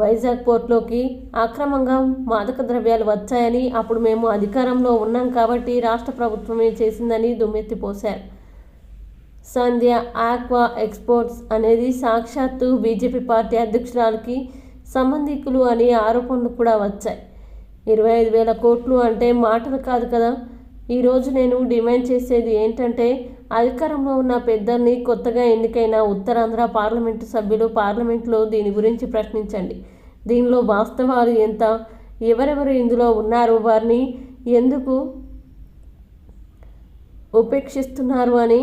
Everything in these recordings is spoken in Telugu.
వైజాగ్ పోర్ట్లోకి అక్రమంగా మాదక ద్రవ్యాలు వచ్చాయని అప్పుడు మేము అధికారంలో ఉన్నాం కాబట్టి రాష్ట్ర ప్రభుత్వమే చేసిందని దుమ్మెత్తిపోశారు. సంధ్య ఆక్వా ఎక్స్పోర్ట్స్ అనేది సాక్షాత్తు బీజేపీ పార్టీ అధ్యక్షురాలకి సంబంధికులు అనే ఆరోపణలు కూడా వచ్చాయి. ఇరవై ఐదు వేల కోట్లు అంటే మాటలు కాదు కదా. ఈరోజు నేను డిమాండ్ చేసేది ఏంటంటే అధికారంలో ఉన్న పెద్దల్ని కొత్తగా ఎన్నికైన ఉత్తరాంధ్ర పార్లమెంటు సభ్యులు పార్లమెంట్లో దీని గురించి ప్రశ్నించండి. దీనిలో వాస్తవాలు ఎంత? ఎవరెవరు ఇందులో ఉన్నారు? వారిని ఎందుకు ఉపేక్షిస్తున్నారు అని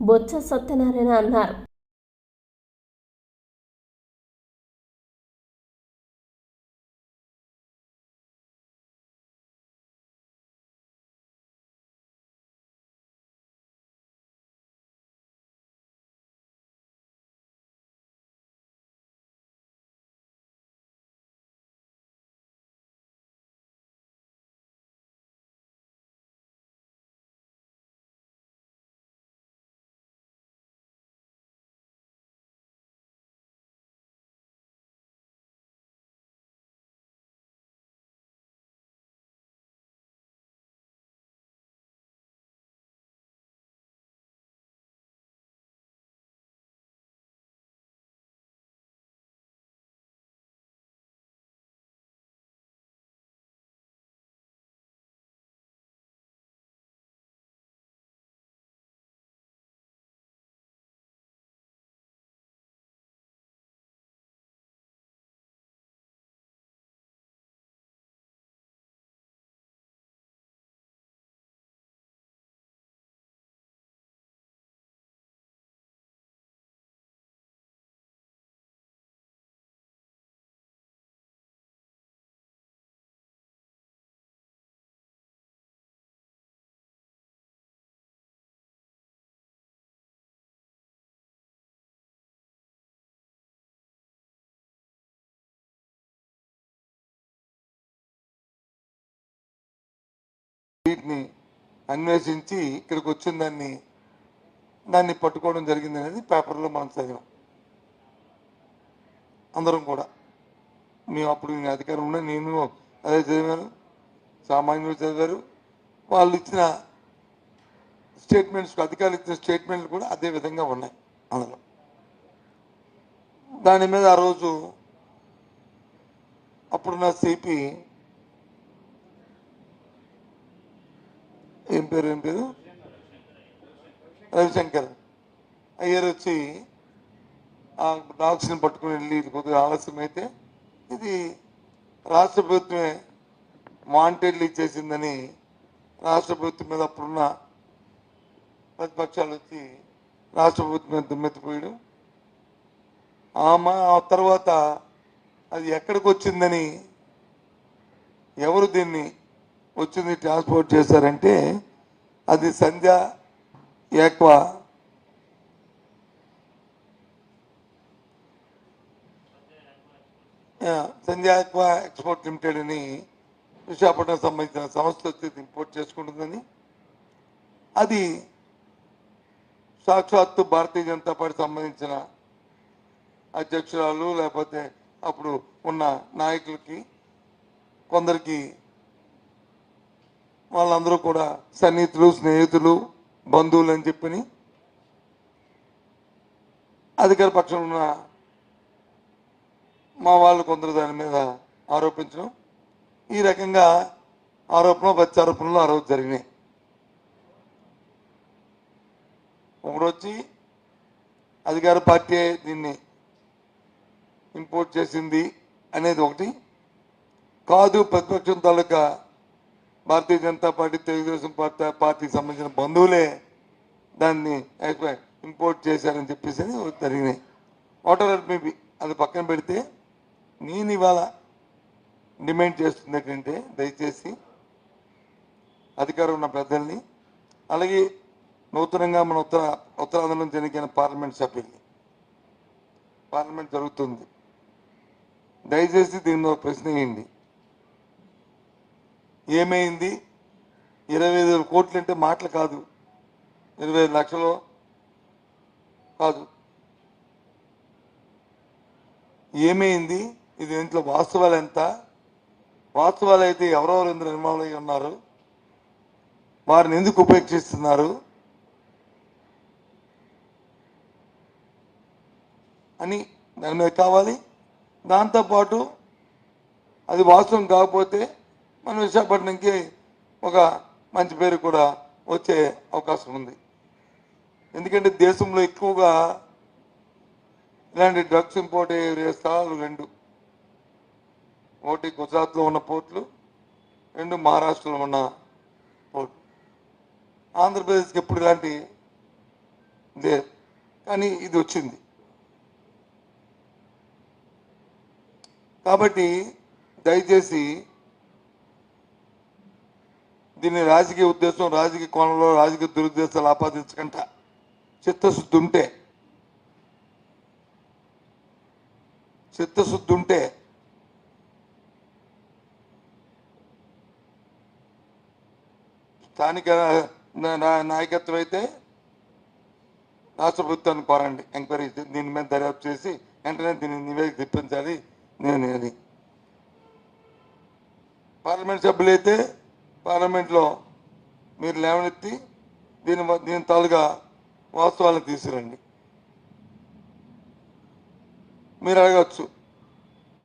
బొత్స సత్యనారాయణ అన్నారు. వీటిని అన్వేషించి ఇక్కడికి వచ్చిన దాన్ని దాన్ని పట్టుకోవడం జరిగింది అనేది పేపర్లో మనం చదివాం. అందరం కూడా. మేము అప్పుడు నేను అధికారం ఉన్నా నేను అదే చదివాను సామాన్యులు చదివారు. వాళ్ళు ఇచ్చిన స్టేట్మెంట్స్ అధికారులు ఇచ్చిన స్టేట్మెంట్లు కూడా అదే విధంగా ఉన్నాయి అందులో. దాని మీద ఆ రోజు అప్పుడున్న సిపి ఏం పేరు ఏం పేరు? రవిశంకర్. అయ్యర్ వచ్చి ఆ డాగ్స్ని పట్టుకుని వెళ్ళి కొద్దిగా ఆలస్యం అయితే ఇది రాష్ట్ర ప్రభుత్వమే వాంటెడ్లు ఇచ్చేసిందని రాష్ట్ర ప్రభుత్వం మీద అప్పుడున్న ప్రతిపక్షాలు వచ్చి రాష్ట్ర ప్రభుత్వం మీద దుమ్మెత్తిపోయాడు. ఆమె ఆ తర్వాత అది ఎక్కడికి వచ్చిందని ఎవరు దీన్ని వచ్చింది ట్రాన్స్పోర్ట్ చేశారంటే అది Sandhya Aqua Sandhya Aqua Export Limited అని విశాఖపట్నం సంబంధించిన సంస్థ వచ్చి ఇంపోర్ట్ చేసుకుంటుందని. అది సాక్షాత్తు భారతీయ జనతా పార్టీ సంబంధించిన అధ్యక్షురాలు లేకపోతే అప్పుడు ఉన్న నాయకులకి కొందరికి వాళ్ళందరూ కూడా సన్నిహితులు స్నేహితులు బంధువులు అని చెప్పని అధికార పక్షంలో ఉన్న మా వాళ్ళు కొందరు దాని మీద ఆరోపించడం. ఈ రకంగా ఆరోపణ ప్రత్యారోపణలు ఆ రోజు జరిగినాయి. ఒకడు వచ్చి అధికార పార్టీ దీన్ని ఇంపోర్ట్ చేసింది అనేది ఒకటి. కాదు ప్రతిపక్షం తాలూకా భారతీయ జనతా పార్టీ తెలుగుదేశం పార్టీ పార్టీకి సంబంధించిన బంధువులే దాన్ని ఇంపోర్ట్ చేశారని చెప్పేసి అని జరిగినాయి. వాటర్ మేబీ అది పక్కన పెడితే నేను ఇవాళ డిమాండ్ చేస్తుంది ఏంటంటే దయచేసి అధికారం ఉన్న పెద్దల్ని అలాగే నూతనంగా మన ఉత్తర ఉత్తరాంధ్ర నుంచి ఎన్నికైన పార్లమెంట్ సభ్యుల్ని. పార్లమెంట్ జరుగుతుంది. దయచేసి దీనిలో ప్రశ్న వేయండి. ఏమైంది? ఇరవై ఐదు వేల కోట్లు అంటే మాటలు కాదు. ఇరవై ఐదు లక్షలు కాదు. ఏమైంది? ఇది ఇంట్లో వాస్తవాలు ఎంత? వాస్తవాలు అయితే ఎవరెవరు ఇందులో ఇన్వాల్వ్ ఉన్నారు? వారిని ఎందుకు ఉపేక్షిస్తున్నారు? అని దాని మీద కావాలి. దాంతోపాటు అది వాస్తవం కాకపోతే మన విశాఖపట్నంకి ఒక మంచి పేరు కూడా వచ్చే అవకాశం ఉంది. ఎందుకంటే దేశంలో ఎక్కువగా ఇలాంటి డ్రగ్స్ ఇంపోర్ట్ అయ్యే స్థలాలు రెండు. ఒకటి గుజరాత్లో ఉన్న పోర్ట్లు రెండు మహారాష్ట్రలో ఉన్న పోర్ట్లు ఆంధ్రప్రదేశ్కి ఎప్పుడు ఇలాంటి లేదు కానీ ఇది వచ్చింది. కాబట్టి దయచేసి దీన్ని రాజకీయ ఉద్దేశం రాజకీయ కోణంలో రాజకీయ దురుద్దేశాలు ఆపాదించకుండా చిత్తశుద్ధి ఉంటే చిత్తశుద్ధి ఉంటే స్థానిక నాయకత్వం అయితే రాష్ట్ర ప్రభుత్వాన్ని కోరండి. ఎంక్వైరీ దీని మీద దర్యాప్తు చేసి వెంటనే దీన్ని నివేదిక తెప్పించాలి. నేను అది పార్లమెంట్ సభ్యులైతే పార్లమెంట్లో మీరు లేవనెత్తి దీని వ- దీని తాలుగా వాస్తవాలను తీసుకురండి మీరు అడగచ్చు